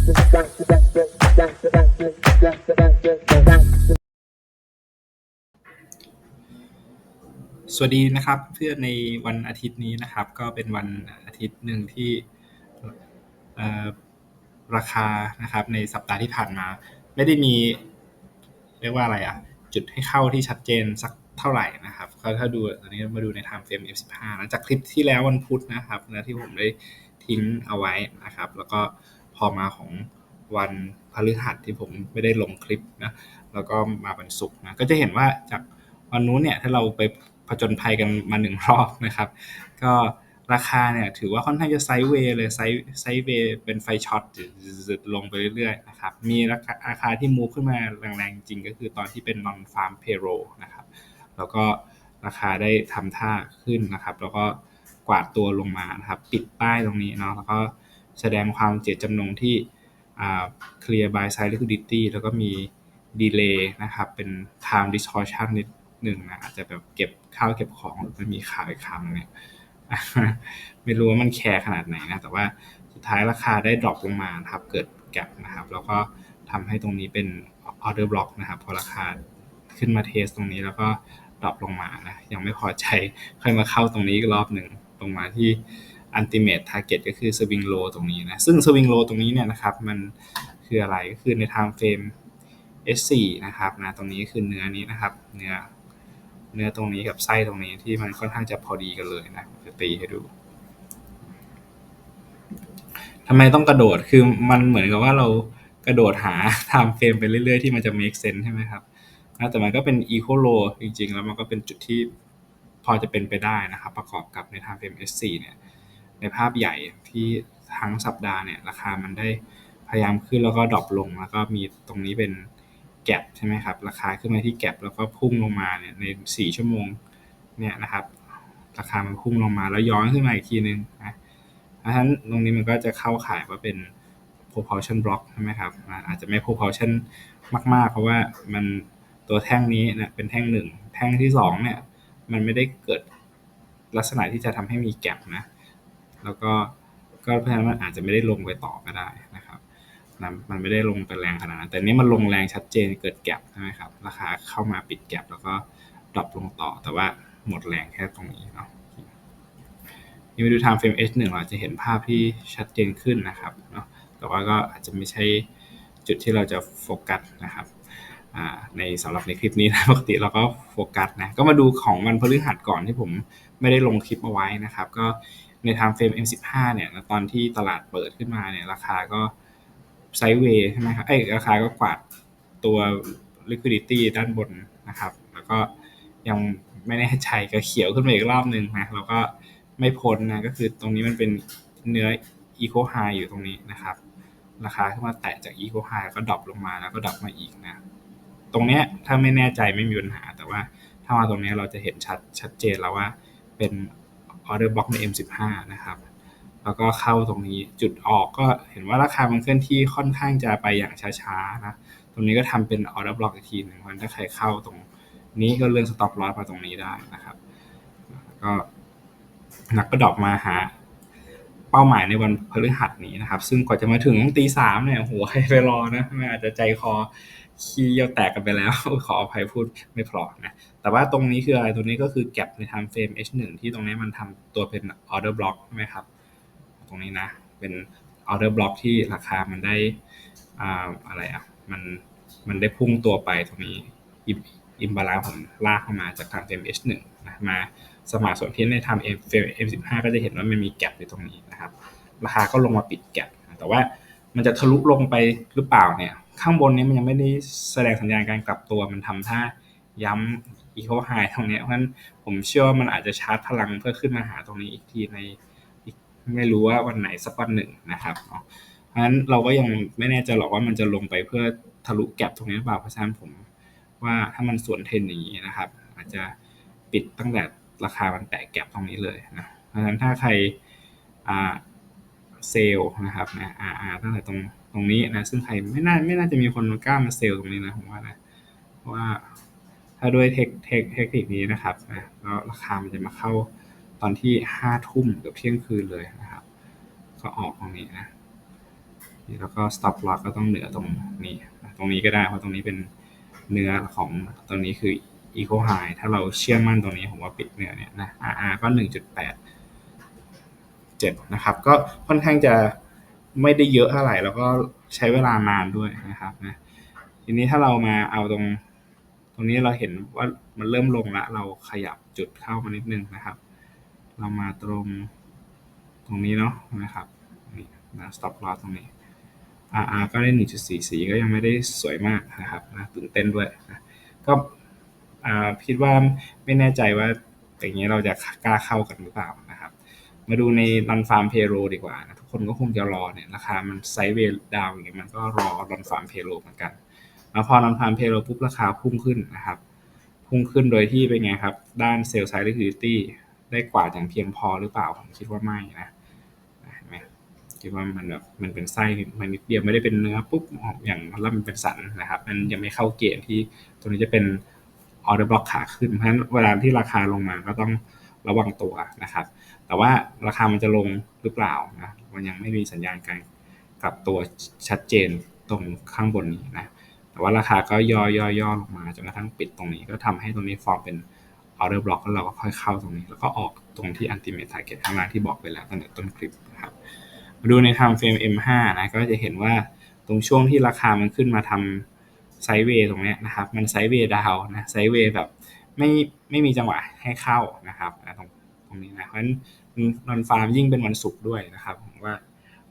สวัสดีนะครับเพื่อนในวันอาทิตย์นี้นะครับ ก็เป็นวันอาทิตย์หนึ่งที่ราคานะครับ ในสัปดาห์ที่ผ่านมา ไม่ได้มีเรียกว่าอะไรอะจุดให้เข้าที่ชัดเจนสักเท่าไหร่นะครับก็ถ้าดูตอนนี้มาดูใน time frame F15 หลังจากคลิปที่แล้ววันพุธนะครับนะที่ผมได้ทิ้งเอาไว้นะครับ แล้วก็ พอมาของวันพฤหัสที่ผมไม่ได้ลงคลิปนะแล้วก็มาวันศุกร์นะก็จะเห็นว่าจากวันนู้นเนี่ยถ้าเราไปผจญภัยกันมาหนึ่งรอบนะครับ ก็ราคาเนี่ยถือว่าค่อนข้างจะไซด์เวย์เลยไซด์ไซด์เวย์เป็นไฟช็อตลงไปเรื่อยๆนะครับมีราคาราคาที่มูฟขึ้นมาแรงๆ จริงก็คือตอนที่เป็น non farm payroll นะครับแล้วก็ราคาได้ทำท่าขึ้นนะครับ แล้วก็กวาดตัวลงมานะครับ ปิดป้ายตรงนี้เนาะแล้วก็ แสดงความเจตจำนงที่ clear buy side liquidity แล้วก็มี delay นะครับ เป็น time distortion นิดหนึ่งนะ อาจจะแบบเก็บข้าวเก็บของหรือมันมีข่าวอีกคำเนี่ย ไม่รู้ว่ามันแคร์ขนาดไหนนะ แต่ว่าสุดท้ายราคาได้ดรอปลงมาครับ เกิดแกลบนะครับ แล้วก็ทำให้ตรงนี้เป็น order block นะครับ พอราคาขึ้นมาเทสตรงนี้แล้วก็ดรอปลงมานะ ยังไม่พอใจ ค่อยมาเข้าตรงนี้อีกรอบหนึ่ง ตรงมาที่ ultimate target ก็คือ swing low ตรงนี้นะ ซึ่ง swing low ตรงนี้เนี่ยนะครับ มันคืออะไรก็คือใน time frame S4 นะครับนะตรงนี้คือเนื้อนี้นะครับ เนื้อเนื้อตรงนี้กับไส้ตรงนี้ที่มันค่อนข้างจะพอดีกันเลยนะจะตีให้ดูทำไมต้องกระโดด คือมันเหมือนกับว่าเรากระโดดหา time frame ไปเรื่อยๆ ที่มันจะ make sense ใช่ไหมครับนะแต่มันก็เป็น equal low จริงๆ แล้วมันก็เป็นจุดที่พอจะเป็นไปได้นะครับ ประกอบกับใน time frame S4 เนี่ย ในภาพใหญ่ที่ทั้งสัปดาห์เนี่ยราคามันได้พยายามขึ้นแล้วก็ดรอปลง แล้วก็มีตรงนี้เป็นแกลบใช่ไหมครับราคาขึ้นมาที่แกลบแล้วก็พุ่งลงมาเนี่ยใน 4 ชั่วโมงเนี่ยนะครับ ราคามันพุ่งลงมาแล้วย้อนขึ้นมาอีกทีนึงนะเพราะฉะนั้นตรงนี้มันก็จะเข้าข่ายว่าเป็น propulsion block ใช่ไหมครับอาจจะไม่ propulsion มาก ๆ เพราะว่ามันตัวแท่งนี้นะเป็นแท่งหนึ่งแท่งที่สองเนี่ยมันไม่ได้เกิดลักษณะที่จะทำให้มีแกลบนะ แล้วก็ก็เพราะฉะนั้นมันอาจจะไม่ได้ลงไปต่อก็ได้นะครับนะมันไม่ได้ลงไปแรงขนาดนั้นแต่นี้มันลงแรงชัดเจนเกิดแกลบใช่ไหมครับราคาเข้ามาปิดแกลบแล้วก็ดรอปลงต่อแต่ว่าหมดแรงแค่ตรงนี้เนาะนี่มาดู time frame H1 เราจะเห็นภาพที่ชัดเจนขึ้นนะครับเนาะแต่ว่าก็อาจจะไม่ใช่จุดที่เราจะโฟกัสนะครับ ในสำหรับในคลิปนี้นะปกติเราก็โฟกัสนะก็มาดูของวันพฤหัสก่อนที่ผมไม่ได้ลงคลิปเอาไว้นะครับ ก็ใน time frame M15 เนี่ยตอนที่ตลาดเปิดขึ้นมาเนี่ยราคาก็ไซด์เวย์ใช่ไหมครับเอ้ยราคาก็กวาดตัว liquidity ด้านบนนะครับ แล้วก็ยังไม่แน่ใจก็เขียวขึ้นมาอีกรอบหนึ่งนะแล้วก็ไม่พ้นนะก็คือตรงนี้มันเป็นเนื้อ eco high อยู่ตรงนี้นะครับ ราคาขึ้นมาแตะจาก eco high ก็ดรอปลงมาแล้วก็ดรอปมาอีกนะ ตรงเนี้ยถ้าไม่แน่ใจไม่มีปัญหา แต่ว่าถ้ามาตรงนี้เราจะเห็นชัดชัดเจนแล้วว่าเป็น order block ใน M15 นะครับ แล้วก็เข้าตรงนี้จุดออกก็เห็นว่าราคามันเคลื่อนที่ค่อนข้างจะไปอย่างช้าๆนะตรงนี้ก็ทำเป็น order block อีกทีหนึ่งเพราะถ้าใครเข้าตรงนี้ก็เลื่อน stop loss มาตรงนี้ได้นะครับ ก็นักก็ดอปมาหาเป้าหมายในวันพฤหัสนี้นะครับ ซึ่งกว่าจะมาถึงตีสามเนี่ยโหใครไปรอนะไม่อาจจะใจคอ ขี้เยี่ยวแตกกันไปแล้ว ขออภัยพูดไม่พอนะแต่ว่าตรงนี้คืออะไรตรงนี้ก็คือแก็บใน time frame H1 ที่ตรงนี้มันทำตัวเป็น order block ใช่ไหมครับ ตรงนี้นะ เป็น order block ที่ราคามันได้อ่าอะไรอะมันมันได้พุ่งตัวไปตรงนี้อิมบาลานผมลากเข้ามาจาก time frame H1 นะมาสมาส่วนที่ใน time frame M15 ก็จะเห็นว่ามันมีแก็บอยู่ตรงนี้นะครับ ราคาก็ลงมาปิดแก็บแต่ว่ามันจะทะลุลงไปหรือเปล่าเนี่ย ข้างบนนี้มันยังไม่ได้แสดงสัญญาณการกลับตัวมันทำท่าย้ำ eco high ตรงนี้เพราะฉะนั้นผมเชื่อว่ามันอาจจะชาร์จพลังเพื่อขึ้นมาหาตรงนี้อีกทีในไม่รู้ว่าวันไหนสักวันหนึ่งนะครับเพราะฉะนั้นเราก็ยังไม่แน่ใจหรอกว่ามันจะลงไปเพื่อทะลุแก็บตรงนี้หรือเปล่าเพราะฉะนั้นผมว่าถ้ามันสวนเทรนนี้นะครับ อาจจะปิดตั้งแต่ราคามันแตะแก็บตรงนี้เลยนะเพราะฉะนั้นถ้าใครเซลนะครับนะ RR ตั้งแต่ตรง ตรงนี้นะซึ่งใครไม่น่าไม่น่าจะมีคนกล้ามาเซลล์ตรงนี้นะผมว่านะเพราะว่าถ้าด้วยเทคเทคเทคนิคนี้นะครับนะแล้วราคามันจะมาเข้าตอนที่ห้าทุ่มกับเที่ยงคืนเลยนะครับ ก็ออกตรงนี้นะแล้วก็ stop loss ก็ต้องเหนือตรงนี้ ตรงนี้ก็ได้เพราะตรงนี้เป็นเนื้อของตรงนี้คือ eco high ถ้าเราเชื่อมั่นตรงนี้ผมว่าปิดเนื้อเนี่ยนะ RR ก็ 1.8 7 นะครับ ก็ค่อนข้างจะ ไม่ได้เยอะเท่าไหร่ แล้วก็ใช้เวลานานด้วยนะครับนะทีนี้ถ้าเรามาเอาตรง ตรงนี้เราเห็นว่ามันเริ่มลงแล้วเราขยับจุดเข้ามานิดนึงนะครับ เรามาตรงตรงนี้เนาะนะครับนี่นะ stop loss ตรงนี้ RR ก็ได้ 1.44 ก็ยังไม่ได้สวยมากนะครับนะตื่นเต้นด้วยนะก็คิดว่าไม่แน่ใจว่าอย่างนี้เราจะกล้าเข้ากันหรือเปล่านะ มาดูในรันฟาร์มเพโรดีกว่านะทุกคนก็คงจะรอเนี่ยราคามันไซด์เวย์ดาวอย่างเงี้ยมันก็รอรันฟาร์มเพโรเหมือนกันแล้วพอรันฟาร์มเพโรปุ๊บราคาพุ่งขึ้นนะครับ พุ่งขึ้นโดยที่เป็นไงครับ ด้านเซลล์ไซด์ลิควิดิตี้ได้กว่าอย่างเพียงพอหรือเปล่า ผมคิดว่าไม่นะเห็นไหมคิดว่ามันแบบมันเป็นไส้มันนิดเดียวไม่ได้เป็นเนื้อปุ๊บอย่างแล้วมันเป็นสันนะครับ มันยังไม่เข้าเกณฑ์ที่ตัวนี้จะเป็นออเดอร์บล็อกขาขึ้นเพราะฉะนั้นเวลาที่ราคาลงมาก็ต้อง ระวังตัวนะครับ แต่ว่าราคามันจะลงหรือเปล่านะมันยังไม่มีสัญญาณการกลับตัวชัดเจนตรงข้างบนนี้นะแต่ว่าราคาก็ย่อย่อย่อลงมาจนกระทั่งปิดตรงนี้ ก็ทำให้ตรงนี้ฟอร์มเป็นออเดอร์บล็อกแล้วเราก็ค่อยเข้าตรงนี้ แล้วก็ออกตรงที่อันติเมททร์เก็ตข้างล่างที่บอกไปแล้วตั้งแต่ต้นคลิปนะครับมาดูใน time frame M5 นะก็จะเห็นว่าตรงช่วงที่ราคามันขึ้นมาทำไซด์เวย์ตรงนี้นะครับ มันไซด์เวย์ดาวนะไซด์เวย์แบบ ไม่ไม่มีจังหวะให้เข้านะครับตรงตรงนี้นะเพราะฉะนั้นนอนฟาร์มยิ่งเป็นวันศุกร์ด้วยนะครับผมว่า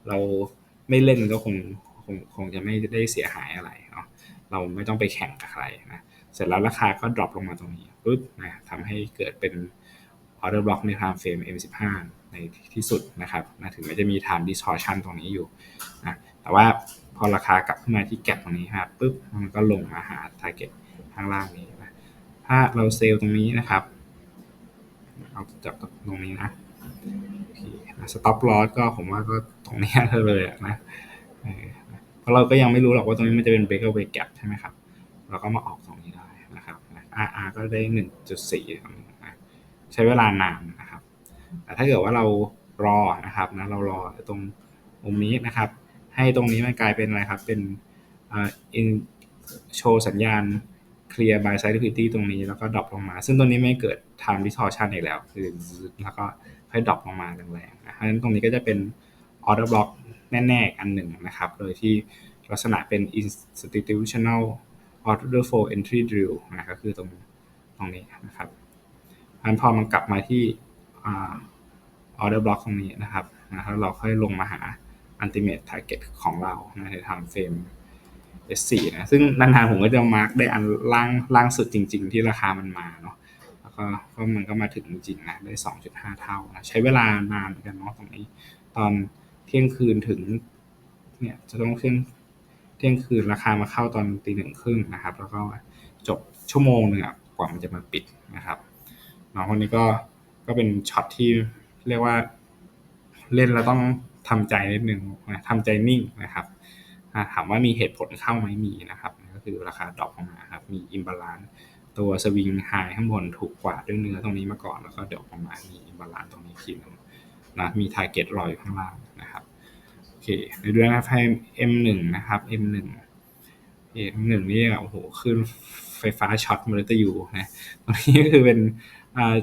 เราไม่เล่นก็คงคงคงจะไม่ได้เสียหายอะไรเนาะเราไม่ต้องไปแข่งกับใครนะเสร็จแล้วราคาก็ดรอปลงมาตรงนี้ปุ๊บนะทำให้เกิดเป็นออเดอร์บล็อกใน time frame M15 ในที่สุดนะครับนะถึงแม้จะมี time distortion ตรงนี้อยู่นะแต่ว่าพอราคากลับขึ้นมาที่แก็บตรงนี้ครับปุ๊บมันก็ลงมาหา target ข้างล่างนี้ ถ้าเราเซลล์ตรงนี้นะครับเอาจับตรงนี้นะสต็อปลอสก็ผมว่าก็ตรงนี้เลยนะเพราะเราก็ยังไม่รู้หรอกว่าตรงนี้มันจะเป็น breakaway gap ใช่ไหมครับ เราก็มาออกตรงนี้ได้นะครับ RR ก็ได้ 1.4ใช้เวลานานนะครับ แต่ถ้าเกิดว่าเรารอนะครับนะเรารอตรงมุมนี้นะครับ ให้ตรงนี้มันกลายเป็นอะไรครับ เป็นอ่าโชว์สัญญาณ clear by side liquidity ตรงนี้แล้วก็ดรอปลงมา ซึ่งตรงนี้ไม่เกิด time distortion อีกแล้ว คือแล้วก็ค่อยดรอปลงมาแรงๆนะเพราะฉะนั้นตรงนี้ก็จะเป็น order block แน่ๆอันหนึ่งนะครับ โดยที่ลักษณะเป็น institutional order flow entry drill นะก็คือตรงตรงนี้นะครับอันพอมันกลับมาที่ order block ตรงนี้นะครับนะแล้วเราค่อยลงมาหา ultimate target ของเราใน time frame S4 นะซึ่งนานๆผมก็จะมาร์กได้อันล่างล่างสุดจริง ๆ ที่ราคามันมาเนาะแล้วก็ก็มันก็มาถึงจริงๆนะได้ 2.5 เท่านะใช้เวลานานเหมือนกันเนาะตรงนี้ ตอนเที่ยงคืนถึงเนี่ยจะต้องเที่ยงเที่ยงคืนราคามาเข้าตอนตีหนึ่งครึ่งนะครับ แล้วก็จบชั่วโมงหนึ่งกว่ามันจะมาปิดนะครับน้องคนนี้ก็ก็เป็นช็อตที่เรียกว่าเล่นแล้วต้องทำใจนิดนึงนะทำใจนิ่งนะครับ ถามว่ามีเหตุผลเข้าไหมมีนะครับก็คือราคาดรอปลงมาครับมีอิมบาลานซ์ตัวสวิงไฮข้างบนถูกกว่าด้วยเนื้อตรงนี้มาก่อนแล้วก็ดรอปลงมามีอิมบาลานซ์ตรงนี้ทีนึงนะมีทาร์เก็ตรออยู่ข้างล่างนะครับโอเคในเรื่องนะให้ M1 นะครับ M1 M1 นี่โอ้โหขึ้นไฟฟ้าช็อตมอเตอร์ยูนะตรงนี้ก็คือเป็น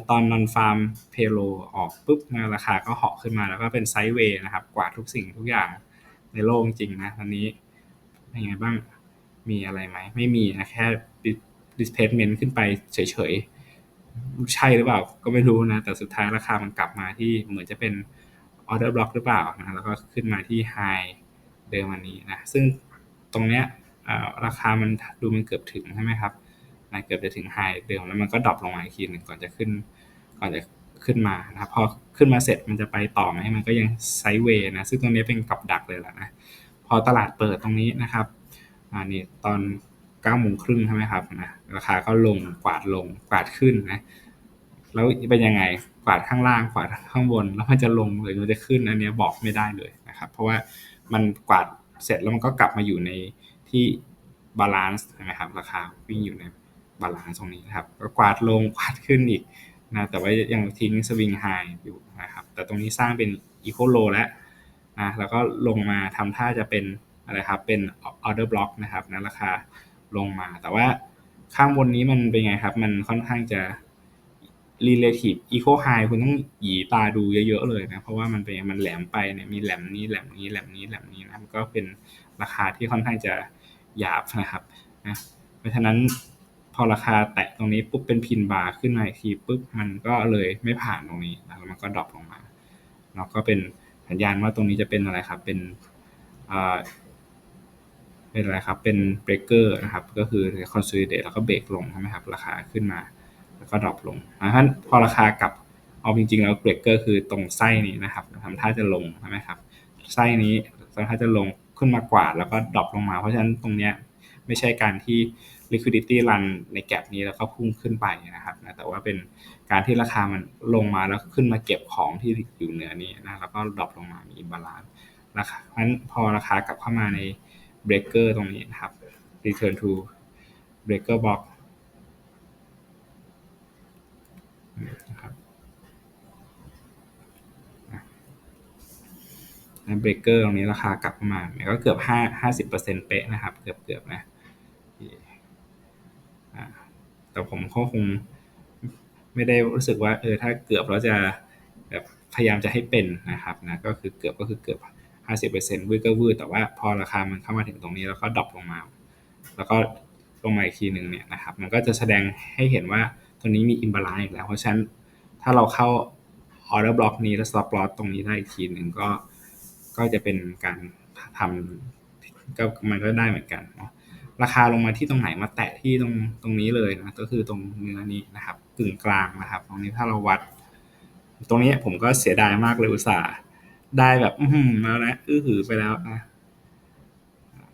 ตอนนอนฟาร์มเพโลออกปุ๊บราคาก็เหาะขึ้นมาแล้วก็เป็นไซด์เวย์นะครับ กว่าทุกสิ่งทุกอย่าง ในโลกจริงนะตอนนี้เป็นไงบ้างมีอะไรไหม ไม่มีนะแค่ displacement ขึ้นไปเฉยๆ ใช่หรือเปล่าก็ไม่รู้นะ แต่สุดท้ายราคามันกลับมาที่เหมือนจะเป็น order block หรือเปล่านะแล้วก็ขึ้นมาที่ high เดิมวันนี้นะซึ่งตรงเนี้ยราคามันดูมันเกือบถึงใช่ไหมครับมันเกือบจะถึงไฮเดิมแล้วมันก็ดรอปลงมาอีกทีหนึ่งก่อนจะขึ้น ก่อนจะ ขึ้นมานะพอขึ้นมาเสร็จมันจะไปต่อไหมมันก็ยังไซด์เวย์นะซึ่งตรงนี้เป็นกับดักเลยแหละนะพอตลาดเปิดตรงนี้นะครับอ่านี่ตอน9ก้าโมงครึ่งใช่ไหมครับนะราคาก็ลงกวาดลงกวาดขึ้นนะแล้วเป็นยังไงกวาดข้างล่างกวาดข้างบน แล้วมันจะลงหรือมันจะขึ้นอันนี้บอกไม่ได้เลยนะครับเพราะว่ามันกวาดเสร็จแล้วมันก็กลับมาอยู่ในที่บาลานซ์ใช่ไหมครับราคาวิ่งอยู่ในบาลานซ์ตรงนี้นะครับก็กวาดลงกวาดขึ้นอีก นะแต่ว่ายังทิ้งสวิงไฮอยู่นะครับ แต่ตรงนี้สร้างเป็นอีโคโลแล้วนะแล้วก็ลงมาทำท่าจะเป็นอะไรครับ เป็น order block นะครับนะราคาลงมา แต่ว่าข้างบนนี้มันเป็นไงครับ มันค่อนข้างจะ relative eco high คุณต้องหยีตาดูเยอะๆเลยนะ เพราะว่ามันเป็นมันแหลมไปเนี่ยมีแหลมนี้แหลมนี้แหลมนี้แหลมนี้นะก็เป็นราคาที่ค่อนข้างจะหยาบนะครับนะเพราะฉะนั้น พอราคาแตะตรงนี้ปุ๊บเป็นพินบาร์ขึ้นมาอีกทีปุ๊บมันก็เลยไม่ผ่านตรงนี้แล้วมันก็ดรอปลงมาแล้วก็เป็นสัญญาณว่าตรงนี้จะเป็นอะไรครับ เป็นอ่าเป็นอะไรครับ เป็นเบรกเกอร์นะครับ ก็คือคอนซลิเดตแล้วก็เบรกลงใช่ไหมครับ ราคาขึ้นมา แล้วก็ดรอปลงเพราะฉะนั้นพอราคากลับเอาจริงๆแล้วเบรกเกอร์คือตรงไส้นี้นะครับทำท่าจะลงใช่ไหมครับ ไส้นี้ทำท่าจะลงขึ้นมากว่าแล้วก็ดรอปลงมา เพราะฉะนั้นตรงเนี้ย ไม่ใช่การที่ liquidity run ในแกลบนี้แล้วก็พุ่งขึ้นไปนะครับนะแต่ว่าเป็นการที่ราคามันลงมาแล้วขึ้นมาเก็บของที่อยู่เหนือนี้นะแล้วก็ดรอปลงมามีบาลานซ์ราคาเพราะฉะนั้นพอราคากลับเข้ามาใน breaker ตรงนี้นะครับ return to breaker block นะครับนะเบรกเกอร์ตรงนี้ราคากลับมาเนี่ยก็เกือบห้าห้าสิบเปอร์เซ็นต์เป๊ะนะครับ เกือบเกือบนะ แต่ผมก็คงไม่ได้รู้สึกว่า เออ ถ้าเกือบเราจะแบบพยายามจะให้เป็นนะครับนะก็คือเกือบก็คือเกือบห้าสิบเปอร์เซ็นต์วืดก็วืดแต่ว่าพอราคามันเข้ามาถึงตรงนี้แล้วก็ดรอปลงมา แล้วก็ลงมาอีกทีหนึ่งเนี่ยนะครับ มันก็จะแสดงให้เห็นว่าตัวนี้มีอิมบาลานซ์อีกแล้ว เพราะฉะนั้นถ้าเราเข้าออเดอร์บล็อกนี้แล้วสต็อปลอสตรงนี้ได้อีกทีหนึ่งก็ก็จะเป็นการทำก็มันก็ได้เหมือนกันเนาะ ราคาลงมาที่ตรงไหนมาแตะที่ตรงตรงนี้เลยนะก็คือตรงเนื้อนี้นะครับกึ่งกลางนะครับ ตรงนี้ถ้าเราวัด ตรงนี้ผมก็เสียดายมากเลยอุตส่าห์ได้แบบ อืมมแล้วนะอื้อหือไปแล้วนะ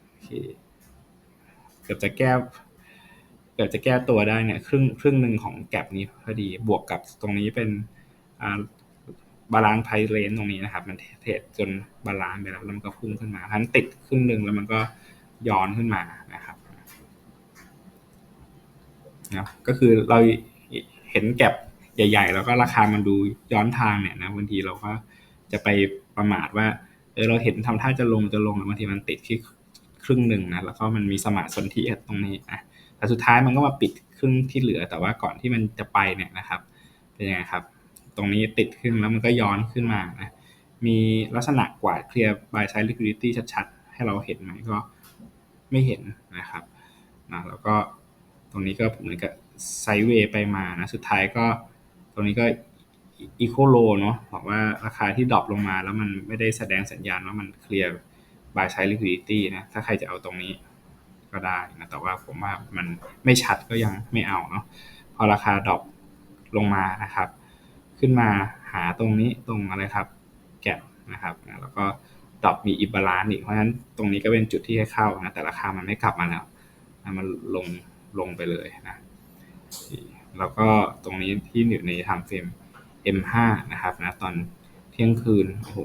โอเคเกือบจะแก้เกือบจะแก้ตัวได้เนี่ยครึ่งครึ่งหนึ่งของแกลบนี้พอดีบวกกับตรงนี้เป็นอ่าบาลานซ์ไพเรนตรงนี้นะครับ มันเทรดจนบาลานซ์ไปแล้วแล้วมันก็พุ่งขึ้นมาทันติดครึ่งหนึ่งแล้วมันก็ ย้อนขึ้นมานะครับนะก็คือเราเห็นแก็บใหญ่ ๆ แล้วก็ราคามันดูย้อนทางเนี่ยนะบางทีเราก็จะไปประมาทว่าเออเราเห็นทำท่าจะลงจะลงบางทีมันติดที่ครึ่งหนึ่งนะแล้วก็มันมีสมาสนธิตรงนี้นะแต่สุดท้ายมันก็มาปิดครึ่งที่เหลือ แต่ว่าก่อนที่มันจะไปเนี่ยนะครับเป็นยังไงครับ ตรงนี้ติดขึ้นแล้วมันก็ย้อนขึ้นมานะมีลักษณะกวาดเคลียร์บายไซด์ลิควิดิตี้ชัดๆ ให้เราเห็นไหมก็ ไม่เห็นนะครับนะแล้วก็ตรงนี้ก็เหมือนกับไซด์เวย์ไปมานะสุดท้ายก็ตรงนี้ก็อีโคโลเนาะบอกว่าราคาที่ดรอปลงมาแล้วมันไม่ได้แสดงสัญญาณว่ามันเคลียร์บายใช้ liquidity นะถ้าใครจะเอาตรงนี้ก็ได้นะแต่ว่าผมว่ามันไม่ชัดก็ยังไม่เอาเนาะพอราคาดรอปลงมานะครับ ขึ้นมาหาตรงนี้ตรงอะไรครับ แกะนะครับแล้วก็ ดรอปมีอิบาลานอีกเพราะฉะนั้นตรงนี้ก็เป็นจุดที่ให้เข้านะแต่ราคามันไม่กลับมาแล้วมันลงลงไปเลยนะแล้วก็ตรงนี้ที่อยู่ในทำเฟรม M5 นะครับนะตอนเที่ยงคืนโอ้โห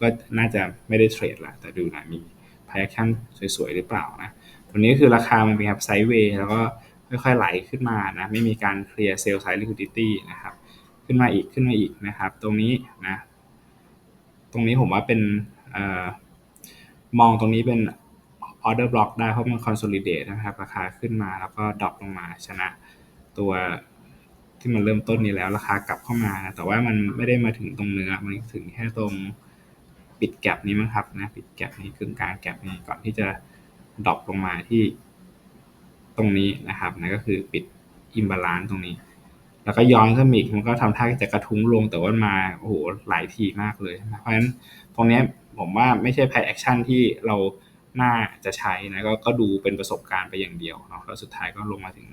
ก็น่าจะไม่ได้เทรดละแต่ดูนะมีพายชั่นสวยๆ หรือเปล่านะตัวนี้คือราคามันเป็นแบบไซด์เวย์แล้วก็ค่อยๆไหลขึ้นมานะไม่มีการเคลียร์เซลล์ไซด์ลิควิดิตี้นะครับขึ้นมาอีกขึ้นมาอีกนะครับ ตรงนี้นะตรงนี้ผมว่าเป็น มองตรงนี้เป็นออเดอร์บล็อกได้เพราะมันคอนโซลิเดตนะครับราคาขึ้นมาแล้วก็ดรอปลงมาชนะตัวที่มันเริ่มต้นนี้แล้วราคากลับเข้ามานะแต่ว่ามันไม่ได้มาถึงตรงเนื้อมันถึงแค่ตรงปิดแกลบนี้มั้งครับนะปิดแกลบนี้กึ่งกลางแกลบนี้ก่อนที่จะดรอปลงมาที่ตรงนี้นะครับนะก็คือปิดอิมบาลานซ์ตรงนี้ แล้วก็ย้อนขึ้นอีกมันก็ทำท่าจะกระทุ้งลงแต่ว่ามาโอ้โหหลายทีมากเลยเพราะฉะนั้นตรงนี้ผมว่าไม่ใช่ไพแอคชั่นที่เราน่าจะใช้นะก็ก็ดูเป็นประสบการณ์ไปอย่างเดียวเนาะแล้วสุดท้ายก็ลงมาถึง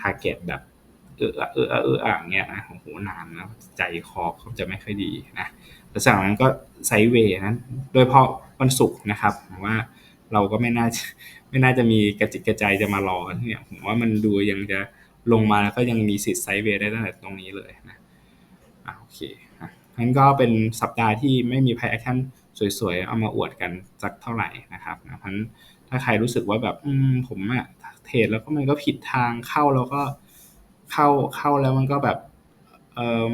ทาร์เก็ตแบบเออเออเออเอออย่างเงี้ยนะโอ้โหนานนะใจคอเขาจะไม่ค่อยดีนะแล้วจากนั้นก็ไซเวย์นะโดยเพราะวันศุกร์นะครับผมว่าเราก็ไม่น่าไม่น่าจะมีกระจิตกระใจจะมารอเนี่ยผมว่ามันดูยังจะ ลงมาแล้วก็ยังมีสิทธิ์ไซเวย์ได้ตั้งแต่ตรงนี้เลยนะอ่าโอเคงั้นก็เป็นสัปดาห์ที่ไม่มีไพแอคชั่นสวยๆ เอามาอวดกันสักเท่าไหร่นะครับนะเพราะถ้าใครรู้สึกว่าแบบอืมผมอะเทรดแล้วก็มันก็ผิดทางเข้าแล้วก็เข้าเข้าแล้วมันก็แบบเออ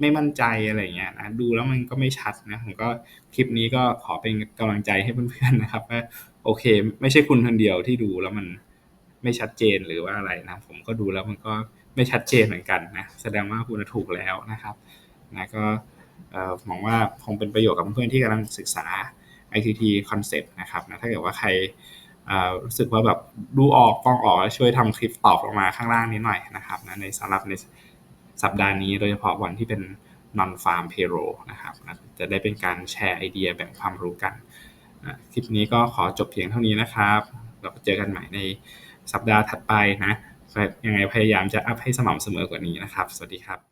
ไม่มั่นใจอะไรเงี้ยนะดูแล้วมันก็ไม่ชัดนะผมก็คลิปนี้ก็ขอเป็นกำลังใจให้เพื่อนๆนะครับว่าโอเค ไม่ใช่คุณคนเดียวที่ดูแล้วมัน ไม่ชัดเจนหรือว่าอะไรนะผมก็ดูแล้วมันก็ไม่ชัดเจนเหมือนกันนะแสดงว่าคุณถูกแล้วนะครับนะก็หวังว่าคงเป็นประโยชน์กับเพื่อนๆที่กำลังศึกษา ICT concept นะครับนะถ้าเกิดว่าใครรู้สึกว่าแบบดูออกกล้องออกช่วยทำคลิปตอบลงมาข้างล่างนี้หน่อยนะครับนะในสำหรับในสัปดาห์นี้โดยเฉพาะวันที่เป็น non farm payroll นะครับนะจะได้เป็นการแชร์ไอเดียแบ่งความรู้กัน คลิปนี้ก็ขอจบเพียงเท่านี้นะครับ เราเจอกันใหม่ใน สัปดาห์ถัดไปนะยังไงพยายามจะอัพให้สม่ำเสมอกว่านี้นะครับ สวัสดีครับ